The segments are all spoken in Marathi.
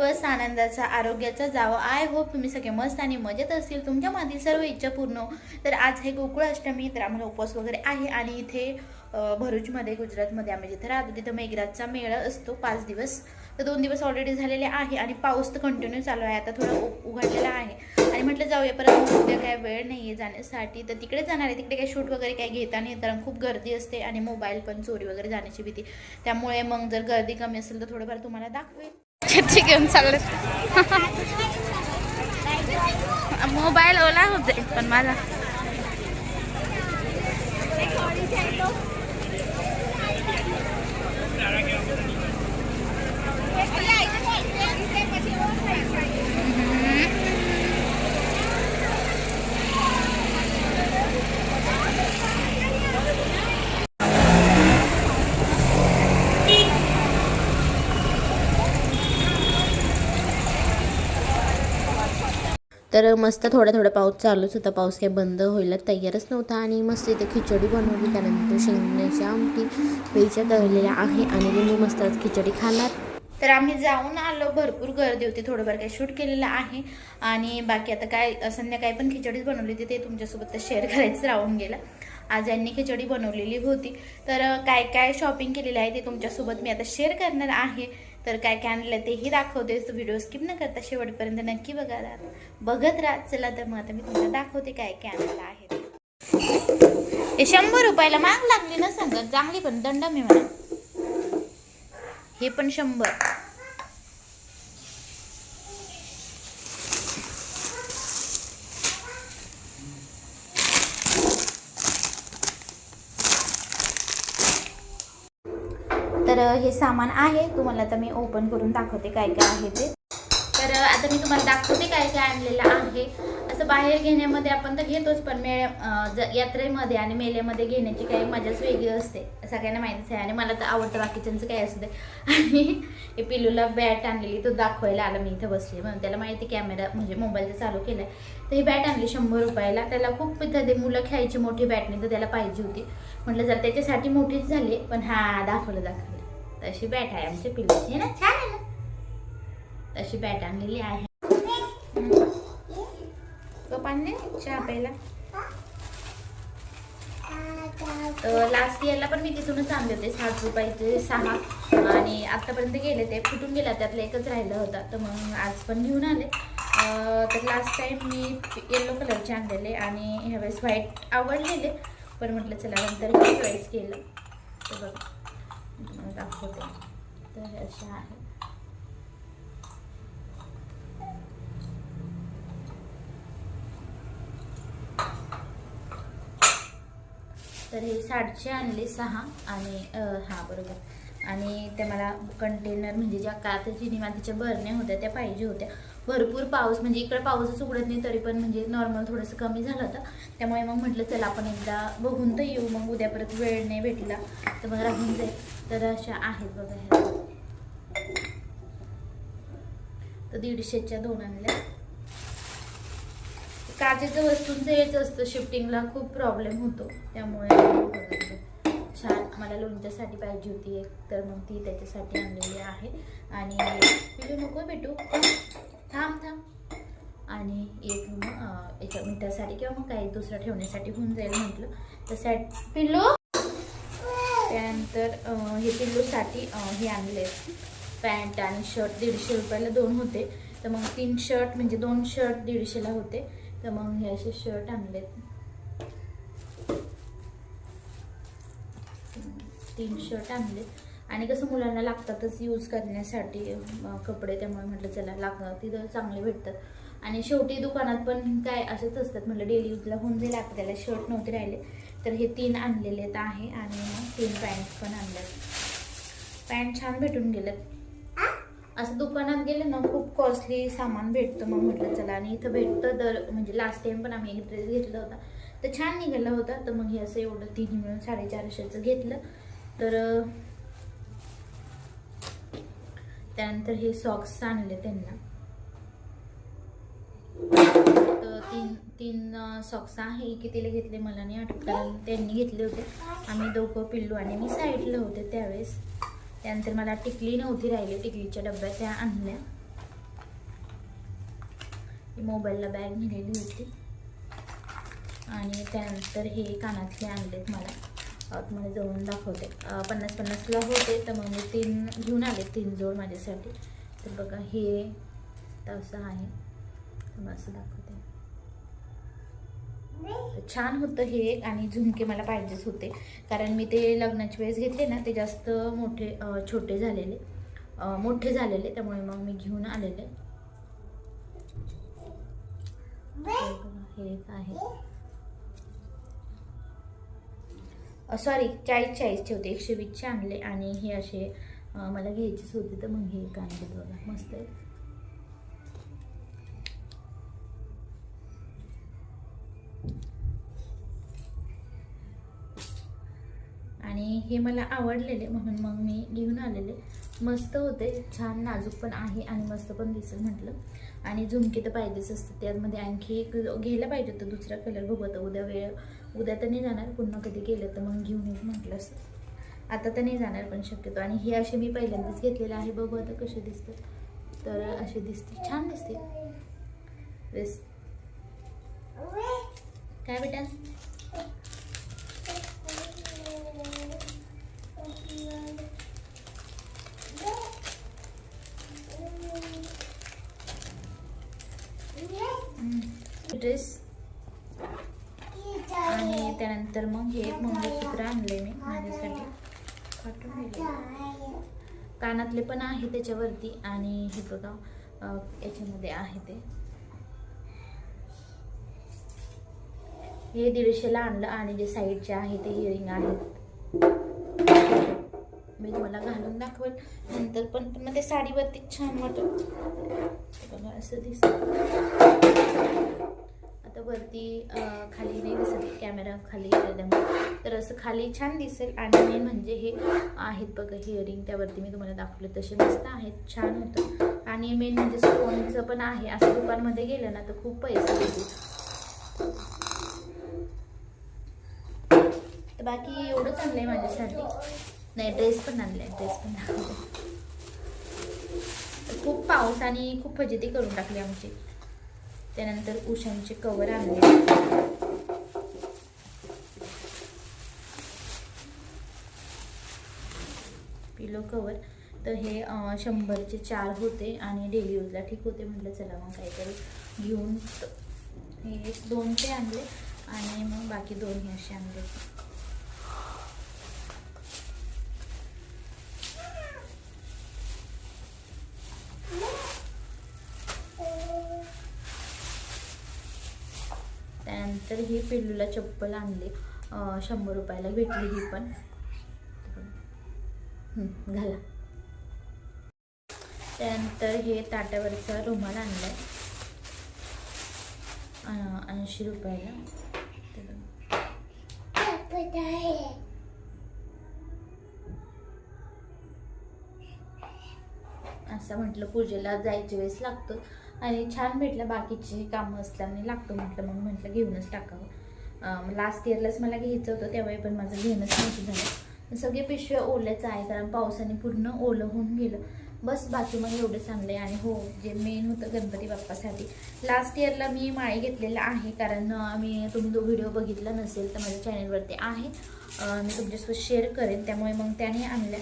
दिवस आनंदाचा आरोग्याचा जावं. आय होप तुम्ही सगळे मस्त आणि मजेत असतील. तुमच्या मधील सर्व इच्छा पूर्ण हो. तर आज हे गोकुळ अष्टमी तर आम्हाला उपवास वगैरे आहे आणि इथे भरूचमध्ये गुजरातमध्ये आम्ही जिथे राहतो तिथं मेघराजचा मेळा असतो पाच दिवस. तर दोन दिवस ऑलरेडी झालेले आहे आणि पाऊस तर कंटिन्यू चालू आहे. आता थोडा उ- उघडलेला आहे. आणि म्हटलं जाऊया परत उद्या काय वेळ नाही आहे जाण्यासाठी. तर तिकडे जाणार आहे. तिकडे काही शूट वगैरे काही घेता नाही कारण खूप गर्दी असते आणि मोबाईल पण चोरी वगैरे जाण्याची भीती. त्यामुळे मग जर गर्दी कमी असेल तर थोडंफार तुम्हाला दाखवेल छट्टी घेऊन चालले। मोबाईल ओला होते पण माझा तर मस्त थोडा थोडा पाऊस चालूच होता. पाऊस काही बंद व्हायला तयारच नव्हता आणि मस्त इथे खिचडी बनवली. त्यानंतर शेंगण्याची आमटी वेळच्या तळलेल्या आहे आणि मी मस्त आज खिचडी खाणार. तर आम्ही जाऊन आलो. भरपूर गर्दी होती. थोडंफार काही शूट केलेलं आहे. आणि बाकी आता काय संध्याकाळी पण खिचडीच बनवली होती. ते तुमच्यासोबत तर शेअर करायचं राहून गेलं. आज यांनी खिचडी बनवलेली होती. तर काय काय शॉपिंग केलेलं आहे ते तुमच्यासोबत मी आता शेअर करणार आहे. तर काय काय आणलं तेही दाखवते. व्हिडिओ स्किप न करता शेवटपर्यंत नक्की बघा. राहत बघत राहा. चला तर मग आता मी तुम्हाला दाखवते काय काय आणलं आहे ते. हे शंभर रुपयाला माग लागली ना सांगत. चांगली पण दंड मी म्हणा. हे पण शंभर. तर हे सामान आहे. तुम्हाला आता मी ओपन करून दाखवते काय काय आहे ते. तर आता मी तुम्हाला दाखवते काय काय आणलेलं आहे. असं बाहेर घेण्यामध्ये आपण तर घेतोच पण मे ज- यात्रेमध्ये आणि मेल्यामध्ये घेण्याची काही मजाच वेगळी असते. सगळ्यांना माहितीच आहे. आणि मला तर आवडतं बाकीच्यांचं काय असू दे. आणि हे पिलूला बॅट आणलेली तो दाखवायला आला. मी इथं बसली म्हणून. त्याला माहिती कॅमेरा म्हणजे मोबाईलचा चालू केला तर ही बॅट आणली शंभर रुपयाला. त्याला खूप इथं ते मुलं खेळायची मोठी बॅटने तर त्याला पाहिजे होती. म्हटलं जर त्याच्यासाठी मोठीच झाली पण हा दाखवलं दाखवलं. तशी बॅट आहे आमच्या पिल्लूची ना? छान आहे ना? तशी बॅट आणलेली आहे. आणले चहा प्यायला. तर लास्ट इयरला पण मी तिथूनच आणले होते सात रुपयाचे सहा. आणि आतापर्यंत गेले ते फुटून गेला त्यातलं एकच राहिलं होता. तर मग आज पण घेऊन आले. तर लास्ट टाईम मी येलो कलरचे आणलेले आणि ह्यावेळेस व्हाईट आवडलेले. पण म्हटलं चला नंतर चॉईस केलं. तर बघा. दाखवते. तर हे अशा आहे. तर हे साठचे आणले सहा आणि हा बरोबर. आणि त्या मला कंटेनर म्हणजे ज्या काचेची निमातीच्या बरण्या होत्या त्या पाहिजे होत्या. भरपूर पाऊस म्हणजे इकडे पाऊसच उघडत नाही तरी पण म्हणजे नॉर्मल थोडंसं कमी झालं होतं. त्यामुळे मग म्हटलं चला आपण एकदा बघून तर येऊ. मग उद्या परत वेळ नाही भेटला तर मग राहून जाईल. तर अशा आहेत बघा ह्या. तर दीडशेच्या दोन आणल्या काचेच्या वस्तूंचं हेच असतं शिफ्टिंगला खूप प्रॉब्लेम होतो. त्यामुळे छान मला लोणच्यासाठी पाहिजे होती एक तर मग ती त्याच्यासाठी आणलेली आहे. आणि पिलू नको भेटू थांब थांब. आणि एक मग एका याच्या मिठासाठी किंवा मग काही दुसरं ठेवण्यासाठी होऊन जाईल म्हटलं. तर सॅट पिल्लू! त्यानंतर हे पिल्लूसाठी हे आणले पॅन्ट आणि शर्ट दीडशे रुपयाला दोन होते. तर मग तीन शर्ट म्हणजे दोन शर्ट दीडशेला होते. तर मग हे असे शर्ट आणलेत. तीन शर्ट आणले आणि कसं मुलांना लागतातच यूज करण्यासाठी कपडे. त्यामुळे म्हटलं चला लागणार तिथं चांगले भेटतात. आणि शेवटी दुकानात पण काय असंच असतात. म्हटलं डेली यूजला होऊन जाईल. आपल्याला शर्ट नव्हते राहिले. तर हे तीन आणलेले आहे आणि मग तीन पॅन्ट पण आणल्यात पॅन्ट छान भेटून गेलेत. असं दुकानात गेले ना खूप कॉस्टली सामान भेटतं मग म्हटलं चला आणि इथं भेटतं दर म्हणजे लास्ट टाइम पण आम्ही एक ड्रेस घेतला होता. तर छान निघाला होता तर मग हे असं एवढं तिन्ही मिळून साडेचारशेचं घेतलं. तर त्यानंतर हे सॉक्स आणले त्यांना. तर तीन तीन सॉक्स आहे. कितीला घेतले मला नाही आठवत कारण त्यांनी घेतले होते. आम्ही दोघं पिल्लू आणि मी साईडला होते त्यावेळेस. त्यानंतर मला टिकली नव्हती राहिली टिकलीच्या डब्यात त्या आणल्या. मोबाईलला बॅग नेलेली होती. आणि त्यानंतर हे कानातले आणलेत मला. अं, तुम्हाला जवळून दाखवते पन्नास पन्नासला होते तर मग मी तीन घेऊन आले तीन जोड माझ्यासाठी. तर बघा हे तसं आहे. तुम्हाला असं दाखव छान होतं हे एक आणि झुमके मला पाहिजेच होते. कारण मी ते लग्नाच्या वेळेस घेतले ना ते जास्त मोठे छोटे झालेले. मोठे झालेले त्यामुळे मग मी घेऊन आलेले. हे एक आहे. सॉरी चाळीस चाळीसचे होते एकशे वीसचे आणले आणि हे असे मला घ्यायचेच होते तर मग हे एक आणले बघा. मस्त आहे आणि हे मला आवडलेले म्हणून मग मी घेऊन आलेले. मस्त होते छान नाजूक पण आहे आणि मस्त पण दिसेल म्हटलं. आणि झुमके तर पाहिजेच असते त्यामध्ये आणखी एक घ्यायला पाहिजे होतं दुसरा कलर बघू आता उद्या वेळ उद्या तर नाही जाणार पुन्हा कधी गेलं तर मग घेऊन येईल म्हटलं असं. आता तर नाही जाणार पण शक्यतो. आणि हे असे मी पहिल्यांदाच घेतलेले आहे बघू आता कसे दिसतात. तर असे दिसते छान दिसते बेस. काय बेटा? ड्रेस. आणि त्यानंतर मग हे एक मंगळसूत्र आणले मी माझ्यासाठी. काढून कानातले पण आहे त्याच्यावरती आणि हे बघा याच्यामध्ये आहे ते. हे दीडशेला आणलं आणि जे साईडचे आहे ते इयरिंग आहेत. म्हणजे मी तुम्हाला घालून दाखवेल. नंतर पण पण मग ते साडीवरती छान वाटत बघा असं दिसत आता वरती खाली नाही दिसत कॅमेरा खाली गेल्यामुळे तर असं खाली छान दिसेल आणि मेन म्हणजे हे आहेत बघा हिअरिंग त्यावरती मी तुम्हाला दाखवले तसे मस्त आहेत छान होतं. आणि मेन म्हणजे स्टोनचं पण आहे असं दुकानमध्ये गेलं ना तर खूप पैसे देतील तर बाकी एवढंच आहे माझ्यासाठी. नाही ड्रेस पण आणले ड्रेस पण खूप पाऊस आणि खूप फजिती करून टाकली आमची. त्यानंतर उशांचे कवर आणले. पिलो कवर तर हे शंभरचे चार होते आणि डेली यूजला ठीक होते म्हटलं चला मग काहीतरी घेऊन. हे दोन ते आणले आणि मग बाकी दोन हे असे आणले. तर ही पिल्लूला चप्पल आणली. शंभर रुपयाला भेटली ही पण. घाला. त्यानंतर हे ताट्यावरचा रुमाल आणलाय. ऐंशी रुपयाला. असं म्हटलं पूजेला जायच्या वेळेस लागतो. आणि छान भेटलं बाकीचे कामं असल्याने लागतो म्हटलं मग म्हटलं घेऊनच टाकावं. लास्ट इयरलाच मला घ्यायचं होतं त्यावेळी पण माझं घेणंच नव्हतं झालं. सगळे पिशव्या ओल्याचं आहे कारण पावसाने पूर्ण ओलं होऊन गेलं. बस बाकी मग एवढं चांगलं आहे आणि हो जे मेन होतं गणपती बाप्पासाठी. लास्ट इयरला मी माळे घेतलेलं आहे कारण मी तुम्ही तो व्हिडिओ बघितला नसेल तर माझ्या चॅनलवरती आहे. मी तुमच्यासोबत शेअर करेन त्यामुळे मग त्याने आणल्या.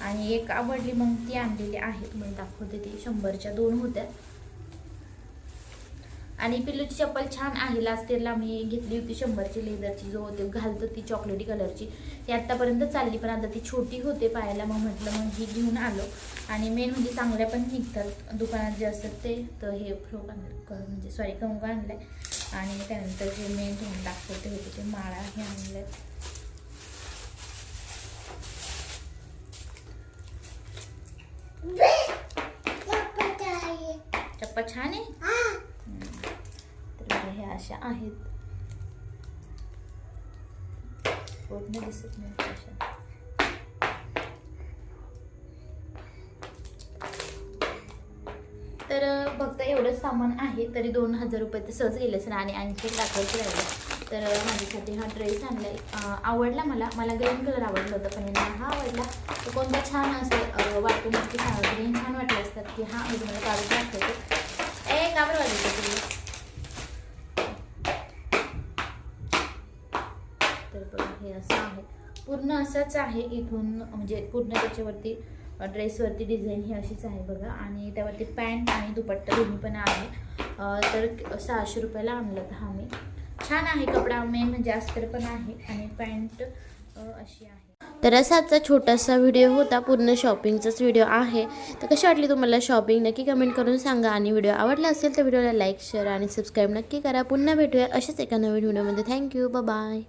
आणि एक आवडली मग ती आणलेली आहे तुम्हाला दाखवते ती. शंभरच्या दोन होत्या. आणि पिल्लूची चप्पल छान आहे. लास्ट इयरला मी घेतली होती शंभरची लेदरची जो होते घालतो ती चॉकलेटी कलरची ती आत्तापर्यंत चालली पण आता ती छोटी होते पायाला मग म्हटलं मग ही घेऊन आलो. आणि मेन म्हणजे चांगल्या पण निघतात. दुकानात जे असतात ते तर हे फ्लोक आणलं. म्हणजे सॉरी करून आणलं आहे आणि त्यानंतर जे मेन धुवून दाखवते होते ते माळा हे आणलं चप्पल छान आहे हम्म. तर बघा, ह्या अशा आहेत. पूर्ण दिसत नाही अशा? तर फक्त एवढंच सामान आहे तरी दोन हजार रुपये तर सहज गेले सर आणि आणखी दाखवायचं राहिलं. तर माझ्यासाठी हा ड्रेस आणला आवडला मला मला ग्रीन कलर आवडलं होतं पण यांना हा आवडला. तर कोणता छान असं वाटून की ग्रीन छान वाटलं असतात की हा मी तुम्हाला काढून दाखवतो. ए काबर बरं तुम्ही? पूर्ण असंच आहे इथून म्हणजे पूर्ण त्याच्यावरती ड्रेसवरती डिझाईन ही अशीच आहे बघा. आणि त्यावरती पॅन्ट आणि दुपट्टा दोन्ही पण आहे. तर सहाशे रुपयाला आणला तर हा मी. छान आहे कपडा मेन म्हणजे अस्तर पण आहे आणि पॅन्ट अशी आहे. तर असा आजचा छोटासा व्हिडिओ होता. पूर्ण शॉपिंगचाच व्हिडिओ आहे. तर कशी वाटली तुम्हाला शॉपिंग नक्की कमेंट करून सांगा. आणि व्हिडिओ आवडला असेल तर व्हिडिओला लाईक शेअर आणि सबस्क्राईब नक्की करा. पुन्हा भेटूया अशाच एका नवीन व्हिडिओमध्ये थँक्यू बाय